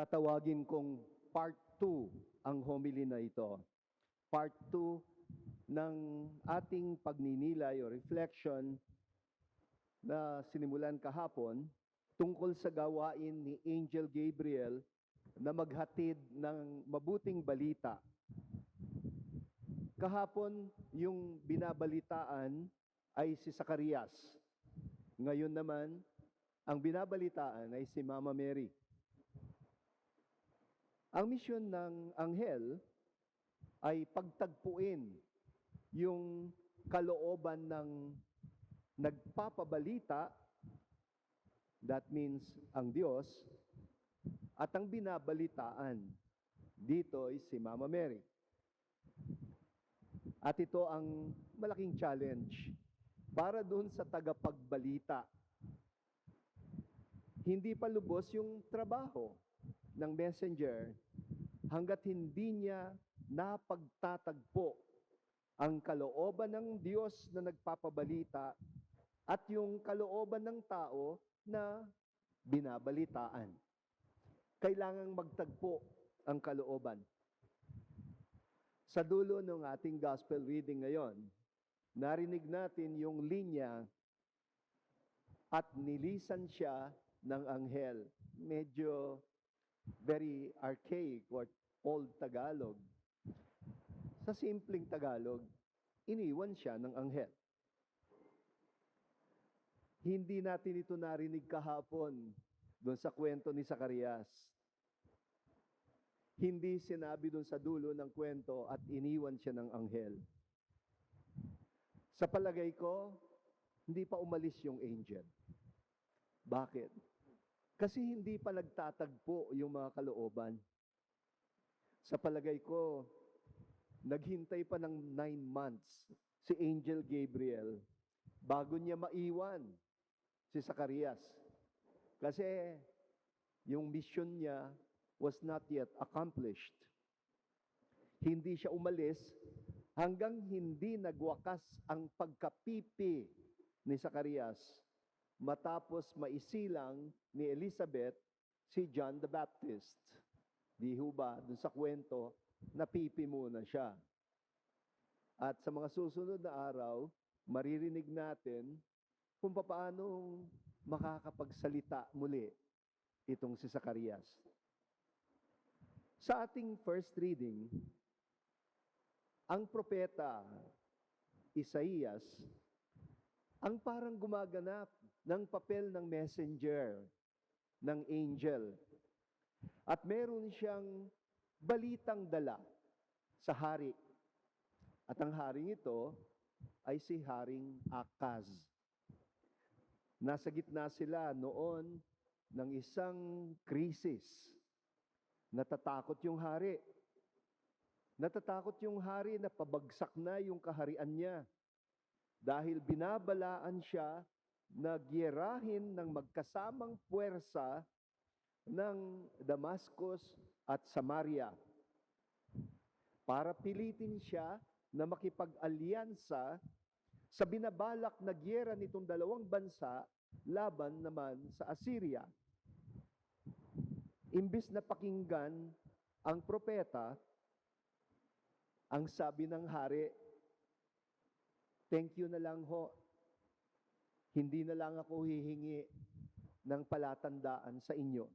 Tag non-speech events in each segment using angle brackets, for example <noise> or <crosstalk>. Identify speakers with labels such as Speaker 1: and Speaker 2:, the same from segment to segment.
Speaker 1: tatawagin kong part 2 ang homily na ito. Part 2 ng ating pagninilay o reflection na sinimulan kahapon tungkol sa gawain ni Angel Gabriel na maghatid ng mabuting balita. Kahapon, yung binabalitaan ay si Zacarias. Ngayon naman, ang binabalitaan ay si Mama Mary. Ang misyon ng anghel ay pagtagpuin yung kalooban ng nagpapabalita, that means ang Diyos, at ang binabalitaan dito ay si Mama Mary. At ito ang malaking challenge para doon sa tagapagbalita. Hindi pa lubos yung trabaho ng messenger hanggat hindi niya napagtatagpo ang kalooban ng Diyos na nagpapabalita at yung kalooban ng tao na binabalitaan. Kailangang magtagpo ang kalooban. Sa dulo ng ating gospel reading ngayon, narinig natin yung linya at nilisan siya ng anghel. Medyo very archaic or old Tagalog. Sa simpleng Tagalog, iniwan siya ng anghel. Hindi natin ito narinig kahapon doon sa kwento ni Zacarias. Hindi sinabi doon sa dulo ng kwento at iniwan siya ng anghel. Sa palagay ko, hindi pa umalis yung angel. Bakit? Kasi hindi pa nagtatagpo yung mga kalooban. Sa palagay ko, naghintay pa ng nine months si Angel Gabriel bago niya maiwan si Zacarias. Kasi yung mission niya was not yet accomplished. Hindi siya umalis hanggang hindi nagwakas ang pagkapipi ni Zacarias matapos maisilang ni Elizabeth si John the Baptist. Di ho ba, dun sa kwento, napipi muna siya. At sa mga susunod na araw, maririnig natin kung paano makakapagsalita muli itong si Zacarias. Sa ating first reading, ang propeta Isaías ang parang gumaganap ng papel ng messenger, ng angel. At meron siyang balitang dala sa hari. At ang haring ito ay si Haring Akaz. Nasa gitna sila noon ng isang krisis. Natatakot yung hari. Natatakot yung hari na pabagsak na yung kaharian niya. Dahil binabalaan siya na giyerahin ng magkasamang puwersa ng Damascus at Samaria para pilitin siya na makipag-alyansa sa binabalak na giyera nitong dalawang bansa laban naman sa Assyria. Imbis na pakinggan ang propeta, ang sabi ng hari, thank you na lang ho. Hindi na lang ako hihingi ng palatandaan sa inyo.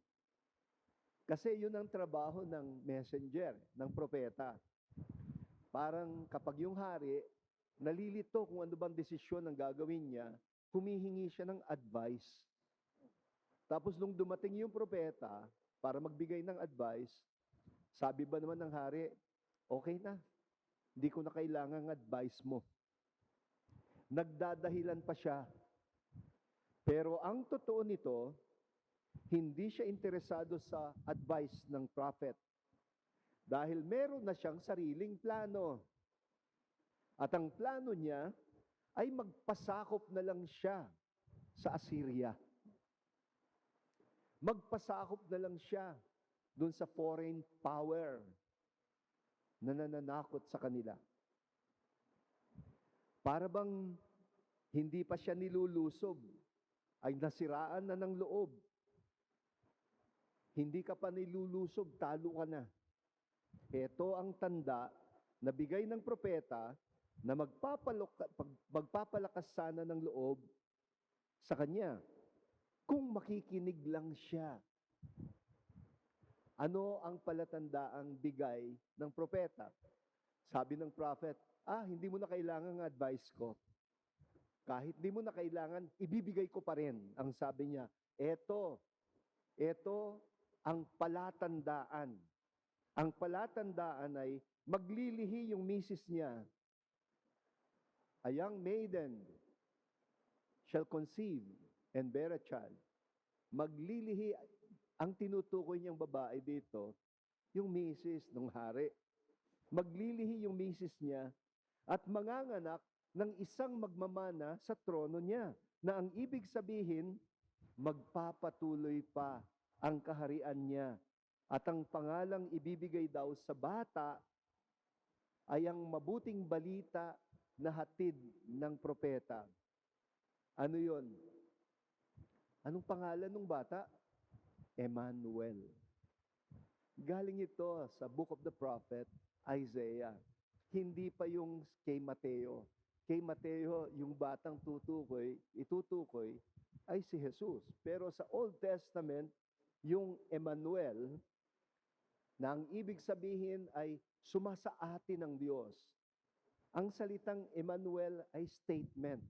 Speaker 1: Kasi yun ang trabaho ng messenger, ng propeta. Parang kapag yung hari, nalilito kung ano bang desisyon ang gagawin niya, humihingi siya ng advice. Tapos nung dumating yung propeta, para magbigay ng advice, sabi ba naman ng hari, okay na, hindi ko na kailangan advice mo. Nagdadahilan pa siya. Pero ang totoo nito, hindi siya interesado sa advice ng prophet. Dahil meron na siyang sariling plano. At ang plano niya ay magpasakop na lang siya sa Assyria. Magpasakop na lang siya doon sa foreign power na nananakot sa kanila. Para bang hindi pa siya nilulusob, ay nasiraan na ng loob. hindi ka pa nilulusob, talo ka na. Ito ang tanda na bigay ng propeta na magpapalok- magpapalakas sana ng loob sa kanya kung makikinig lang siya. Ano ang palatandaang bigay ng propeta? Sabi ng prophet, ah, hindi mo na kailangan ng advice ko. Kahit di mo na kailangan, ibibigay ko pa rin. Ang sabi niya, eto, eto ang palatandaan. Ang palatandaan ay maglilihi yung misis niya. A young maiden shall conceive and bear a child. Maglilihi, ang tinutukoy niyang babae dito, yung misis ng hari. Maglilihi yung misis niya at manganganak ng isang magmamana sa trono niya na ang ibig sabihin, magpapatuloy pa ang kaharian niya at ang pangalang ibibigay daw sa bata ay ang mabuting balita na hatid ng propeta. Ano yon? Anong pangalan ng bata? Emmanuel. Galing ito sa book of the prophet Isaiah. Hindi pa yung kay Mateo. Kay Mateo, yung batang tutukoy, itutukoy ay si Jesus. Pero sa Old Testament, yung Emmanuel, na ang ibig sabihin ay sumasaati ng Diyos. Ang salitang Emmanuel ay statement.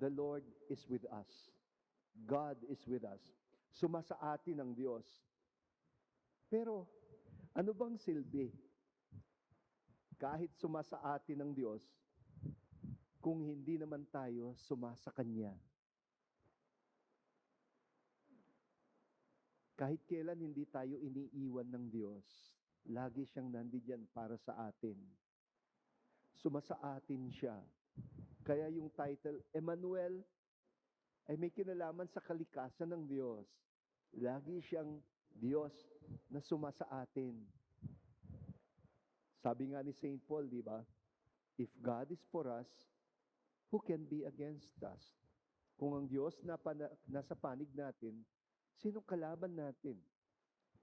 Speaker 1: The Lord is with us. God is with us. Sumasaati ng Diyos. Pero, ano bang silbi? Kahit sumasaati ng Diyos, kung hindi naman tayo sumasa Kanya. Kahit kailan hindi tayo iniiwan ng Diyos, lagi siyang nandiyan para sa atin. Sumasa atin siya. Kaya yung title, Emmanuel, ay may kinalaman sa kalikasan ng Diyos. Lagi siyang Diyos na sumasa atin. Sabi nga ni St. Paul, di ba? If God is for us, who can be against us? Kung ang Diyos na pana- nasa panig natin, sinong kalaban natin?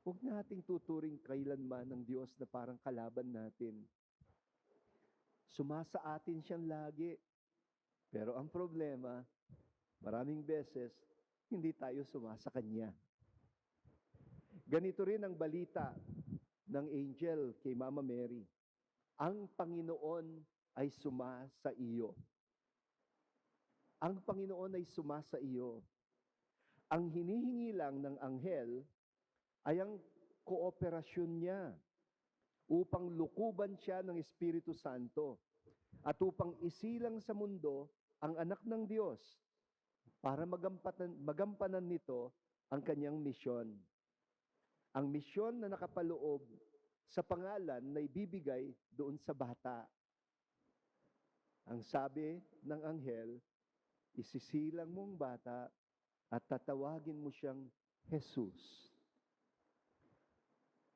Speaker 1: Huwag nating tuturing kailanman ng Diyos na parang kalaban natin. Sumasa atin siyang lagi. Pero ang problema, maraming beses, hindi tayo sumasa Kanya. Ganito rin ang balita ng angel kay Mama Mary. Ang Panginoon ay sumasa iyo. Ang Panginoon ay sumasa iyo. Ang hinihingi lang ng anghel ay ang kooperasyon niya upang lukuban siya ng Espiritu Santo at upang isilang sa mundo ang anak ng Diyos para magampanan, magampanan nito ang kanyang misyon. Ang misyon na nakapaloob sa pangalan na ibibigay doon sa bata. Ang sabi ng anghel, isisilang mong bata at tatawagin mo siyang Jesus.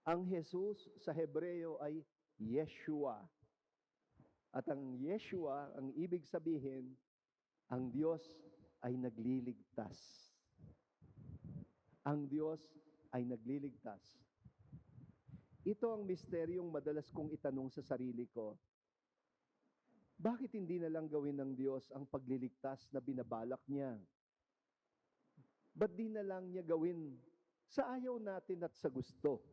Speaker 1: Ang Jesus sa Hebreo ay Yeshua. At ang Yeshua, ang ibig sabihin, ang Diyos ay nagliligtas. Ang Diyos ay nagliligtas. Ito ang misteryong madalas kong itanong sa sarili ko. Bakit hindi na lang gawin ng Diyos ang pagliligtas na binabalak niya? Ba't di na lang niya gawin sa ayaw natin at sa gusto?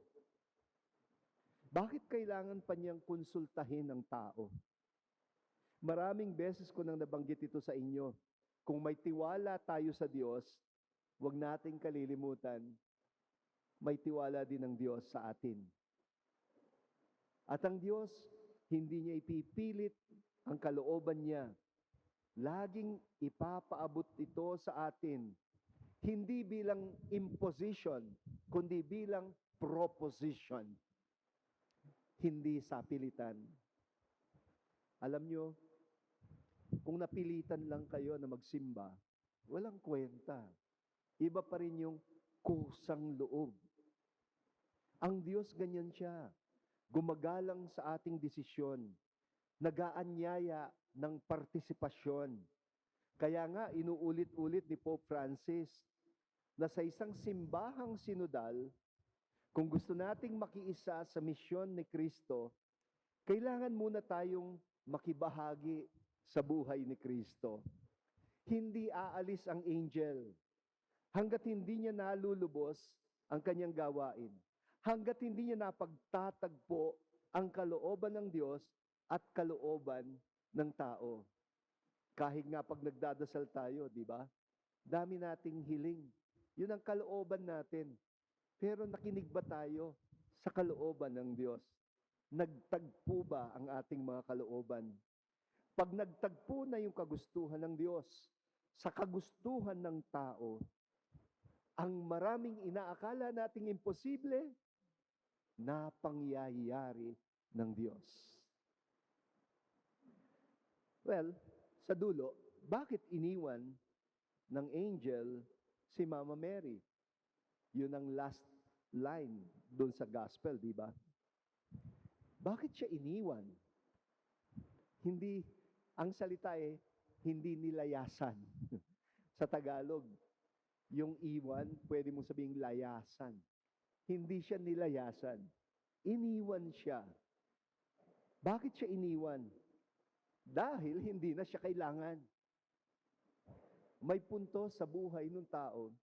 Speaker 1: Bakit kailangan pa niyang konsultahin ang tao? Maraming beses ko nang nabanggit ito sa inyo. Kung may tiwala tayo sa Diyos, huwag nating kalilimutan, may tiwala din ng Diyos sa atin. At ang Diyos, hindi niya ipipilit ang kalooban niya. Laging ipapaabot ito sa atin. Hindi bilang imposition, kundi bilang proposition. Hindi sapilitan. Alam nyo, kung napilitan lang kayo na magsimba, walang kwenta. Iba pa rin yung kusang loob. Ang Diyos ganyan siya. Gumagalang sa ating desisyon. Nagaanyaya ng partisipasyon. Kaya nga, inuulit-ulit ni Pope Francis na sa isang simbahang sinodal, kung gusto nating makiisa sa misyon ni Kristo, kailangan muna tayong makibahagi sa buhay ni Kristo. Hindi aalis ang angel hanggat hindi niya nalulubos ang kanyang gawain. Hanggat hindi niya napagtatagpo ang kalooban ng Diyos at kalooban ng tao. Kahit nga pag nagdadasal tayo, di ba? Dami nating hiling. Yun ang kalooban natin. Pero nakinig ba tayo sa kalooban ng Diyos? Nagtagpo ba ang ating mga kalooban? Pag nagtagpo na yung kagustuhan ng Diyos sa kagustuhan ng tao, ang maraming inaakala nating imposible, napangyayari ng Diyos. Well, sa dulo, bakit iniwan ng angel si Mama Mary? Yun ang last line doon sa gospel, di ba? Bakit siya iniwan? Hindi, ang salita eh, hindi nilayasan. <laughs> sa Tagalog, yung iwan, pwede mong sabing layasan. Hindi siya nilayasan. Iniwan siya. Bakit siya iniwan? Dahil hindi na siya kailangan. May punto sa buhay ng tao,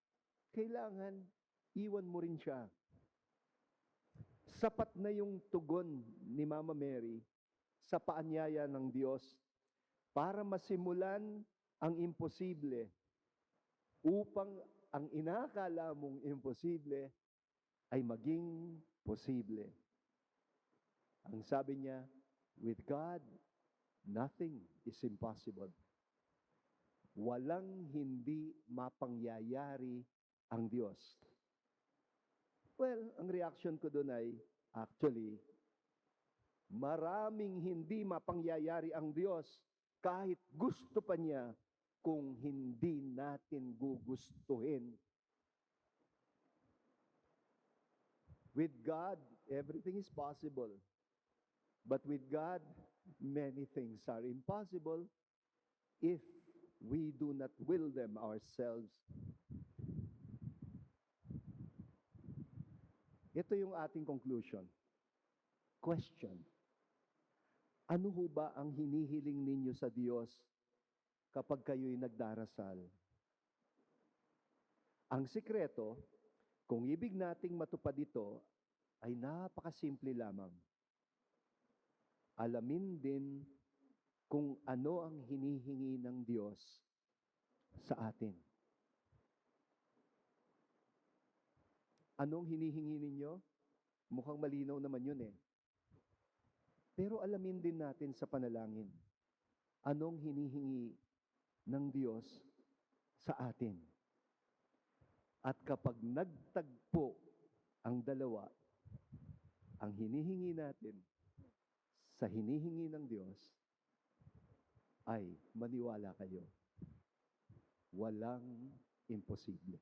Speaker 1: kailangan iwan mo rin siya. Sapat na yung tugon ni Mama Mary sa paanyaya ng Diyos para masimulan ang imposible upang ang inakala mong imposible ay maging posible. Ang sabi niya, with God, nothing is impossible. Walang hindi mapangyayari ang Diyos. Well, ang reaction ko doon ay, actually, maraming hindi mapangyayari ang Diyos kahit gusto pa niya kung hindi natin gugustuhin. With God, everything is possible. But with God, many things are impossible if we do not will them ourselves. Ito yung ating conclusion. Question. Ano ho ba ang hinihiling ninyo sa Diyos kapag kayo'y nagdarasal? Ang sikreto, kung ibig nating matupad ito, ay napakasimple lamang. Alamin din kung ano ang hinihingi ng Diyos sa atin. Anong hinihingi ninyo? Mukhang malinaw naman yun eh. Pero alamin din natin sa panalangin, anong hinihingi ng Diyos sa atin. At kapag nagtagpo ang dalawa, ang hinihingi natin sa hinihingi ng Diyos, ay maniwala kayo. Walang imposible.